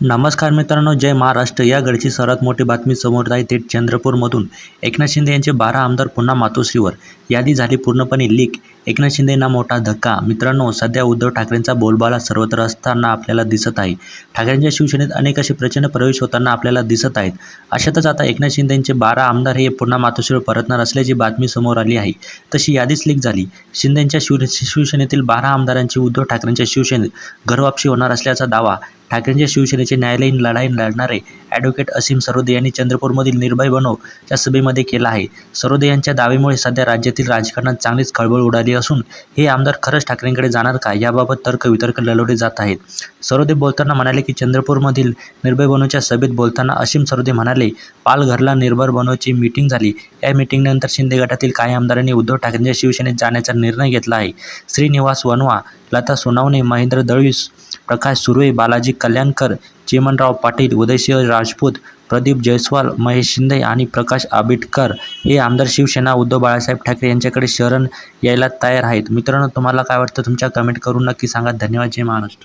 नमस्कार मित्रांनो जय महाराष्ट्र. या गडची सर्वात मोठी बातमी समोर आहे ते चंद्रपूरमधून. एकनाथ शिंदे यांचे बारा आमदार पुन्हा मातोश्रीवर. यादी झाली पूर्णपणे लीक. एकनाथ शिंदेंना मोठा धक्का. मित्रांनो सध्या उद्धव ठाकरेंचा बोलबाला सर्वत्र असताना आपल्याला दिसत आहे. ठाकरेंच्या शिवसेनेत अनेक असे प्रचंड प्रवेश होताना आपल्याला दिसत आहेत. अशातच आता एकनाथ शिंदेंचे बारा आमदार हे पुन्हा मातोश्रीवर परतणार असल्याची बातमी समोर आली आहे. तशी यादीच लीक झाली. शिंदेंच्या शिव शिवसेनेतील बारा आमदारांची उद्धव ठाकरेंच्या शिवसेनेत घरवापशी होणार असल्याचा दावा ठाकरेंच्या शिवसेनेचे न्यायालयीन लढाई लढणारे ॲडव्होकेट असीम सरोदे यांनी चंद्रपूरमधील निर्भय बनवच्या सभेमध्ये केला आहे. सरोदे यांच्या दावेमुळे सध्या राज्यातील राजकारणात चांगलीच खळबळ उडाली असून हे आमदार खरंच ठाकरेंकडे जाणार का? याबाबत तर्कवितर्क लढवले जात आहेत. सरोदे बोलताना म्हणाले की चंद्रपूरमधील निर्भय बनवच्या सभेत बोलताना असीम सरोदे म्हणाले पालघरला निर्भय बनवची मीटिंग झाली. या मीटिंगनंतर शिंदे गटातील काही आमदारांनी उद्धव ठाकरेंच्या शिवसेनेत जाण्याचा निर्णय घेतला आहे. श्रीनिवास वनवा लता सोनावणे महेंद्र दळवीस प्रकाश सुर्वे बालाजी कल्याणकर चिमनराव पाटील उदयसिंह राजपूत प्रदीप जयस्वाल महेश शिंदे आणि प्रकाश आंबेडकर हे आमदार शिवसेना उद्धव बाळासाहेब ठाकरे यांच्याकडे शरण यायला तयार आहेत. मित्रांनो तुम्हाला काय वाटतं? तुमच्या कमेंट करून नक्की सांगा. धन्यवाद. जय महाराष्ट्र.